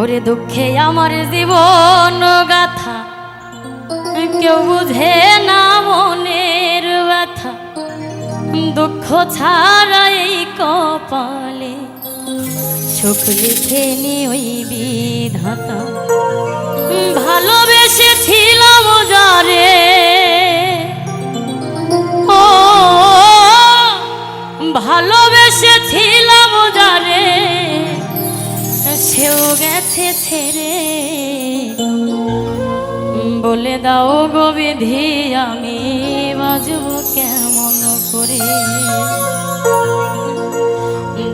ওরে দুঃখে আমার জীবন গাথা কেউ বুঝে না মনের ব্যথা। দুঃখ ছাড়াই কপালে সুখ লিখে নি ওই বিধাতা। ভালোবেসেছিলাম যারে ছেড়ে বলে দাও গো বিধি, আমি বাজব কেমন করে?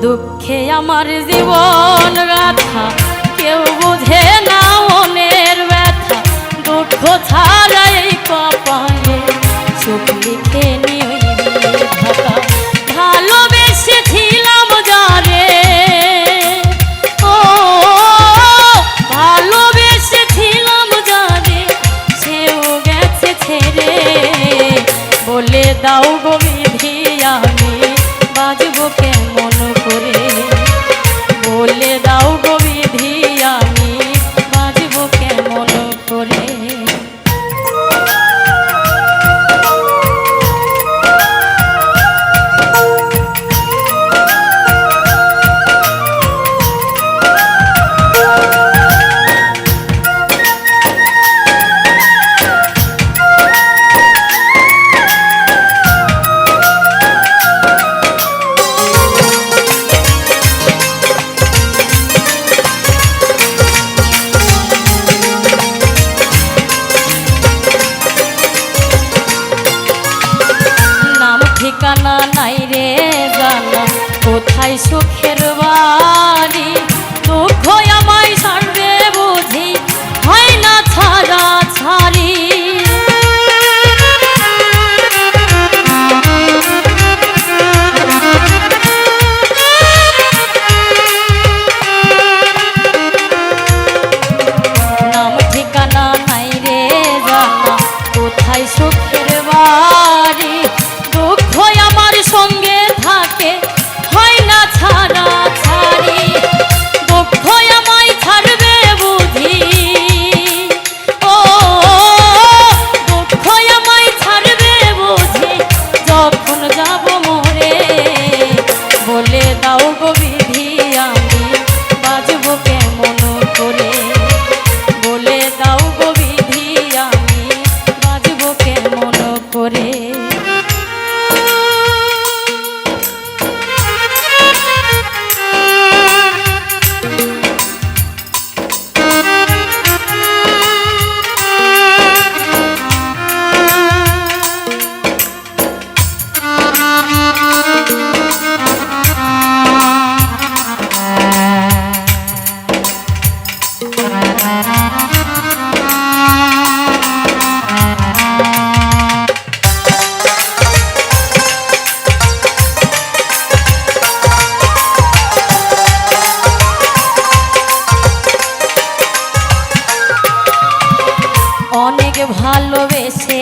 দুঃখে আমার জীবন গাথা কেউ বুঝে না মনের ব্যথা। দুঃখ ছাড়াই কপালে সুখ লিখে নিই কোথায় সুখের বাড়ি দুঃখ আমায় সারবে বুঝি, হয় না ছাড়া ছাড়ি। নাম ঠিকানা নাই রে জানা, কোথায় সুখের বাড়ি দাও গো ভালোবেসে